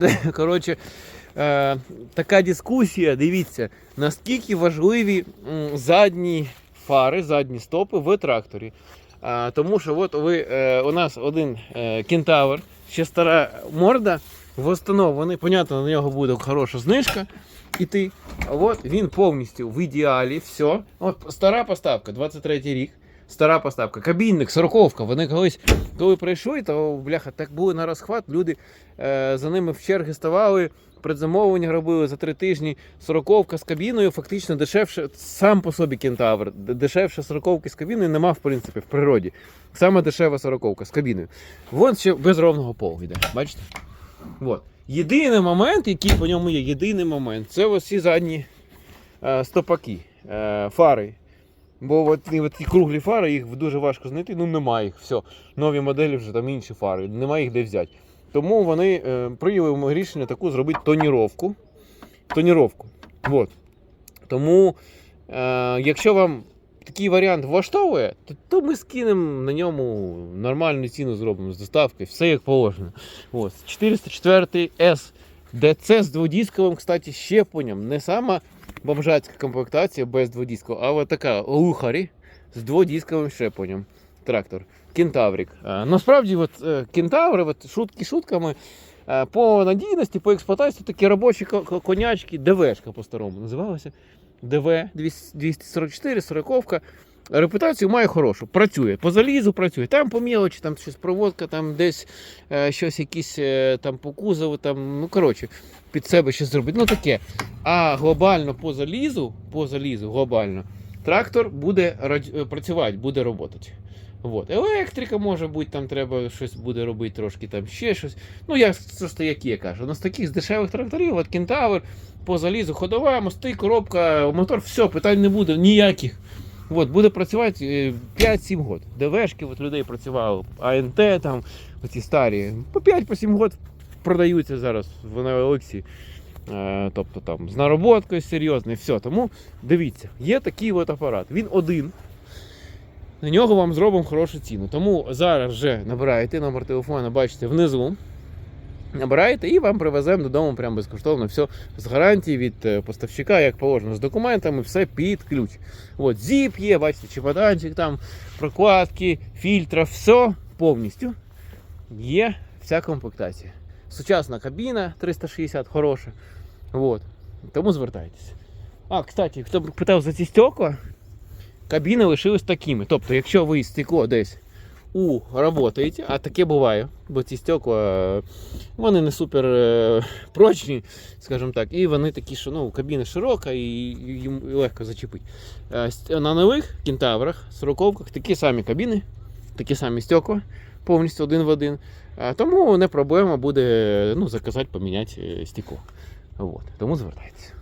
Коротше, е, така дискусія, дивіться, наскільки важливі задні фари, задні стопи в тракторі. А, тому що от ви, е, у нас один е, кентавр, ще стара морда, восстановлений, понятно, на нього буде хороша знижка. Іти. От він повністю в ідеалі, все. От стара поставка, 23 рік. Стара поставка, кабінник, сороковка. Вони колись, коли прийшли, то бляха, так були на розхват. Люди е, за ними в черги ставали, предзамовлення робили за три тижні. Сороковка з кабіною, фактично дешевше, сам по собі кентавр. Дешевше сороковки з кабіною нема, в принципі, в природі. Саме дешева сороковка з кабіною. Вон ще без ровного полу йде. Бачите? От. Єдиний момент, який по ньому є, єдиний момент, це ось ці задні е, стопаки, е, фари. Бо от, от ті круглі фари, їх дуже важко знайти, ну немає їх. Все. Нові моделі вже там інші фари, немає їх де взяти. Тому вони е, прийняли рішення таку зробити тоніровку. Тоніровку. От. Тому, е, якщо вам такий варіант влаштовує, то, то ми скинемо на ньому нормальну ціну зробимо з доставкою, все як положено. Ось 404 S DC з дводісковим, кстати, щепленням. Не сама бомжацька комплектація без дводіску, а от така лухарі з дводісковим щепленням. Трактор. Кентаврік. Насправді, от, е, кентаври, от, шутки шутками. е, По надійності, по експлуатації такі робочі ко- ко- конячки, ДВшка по-старому називалася. ДВ 244, 40. Репутацію має хорошу, працює. По залізу працює. Там по мілочі, там щось проводка, там десь е, щось якісь е, там по кузову, там, ну коротше, під себе щось зробити. Ну таке. А глобально по залізу, по залізу, глобально, трактор буде е, працювати, буде працювати. Вот. Електрика може бути, там треба щось буде робити трошки, там ще щось. Ну, я просто як є кажу. У нас таких з дешевих тракторів, от кентавр, по залізу, ходова, мости, коробка, мотор, все, питань не буде, ніяких. От, буде працювати е, 5-7 років. ДВшки от людей працювали, АНТ, там, оці старі, по 5-7 років продаються зараз в Олексі. Е, тобто там з нароботкою серйозною, все. Тому дивіться, є такий от апарат. Він один. На нього вам зробимо хорошу ціну. Тому зараз вже набираєте номер телефону, бачите внизу. Набираєте і вам привеземо додому прямо безкоштовно все з гарантії від е, поставщика, як положено, з документами, все під ключ. От, зіп є, бачите, чемоданчик, там, прокладки, фільтра, все повністю є вся комплектація. Сучасна кабіна 360 хороша. От. Тому звертайтеся. А, кстати, хто б питав за ці стекла, кабіни лишились такими. Тобто, якщо ви стекло десь у работаєте, а таке буває, бо ці стекла вони не супер е, прочні, скажімо так, і вони такі, що ну, кабіна широка і їм легко зачепити. На нових кентаврах, сороковках такі самі кабіни, такі самі стекла, повністю один в один. Тому не проблема буде ну, заказати, поміняти е, стекло. От. Тому звертайтеся.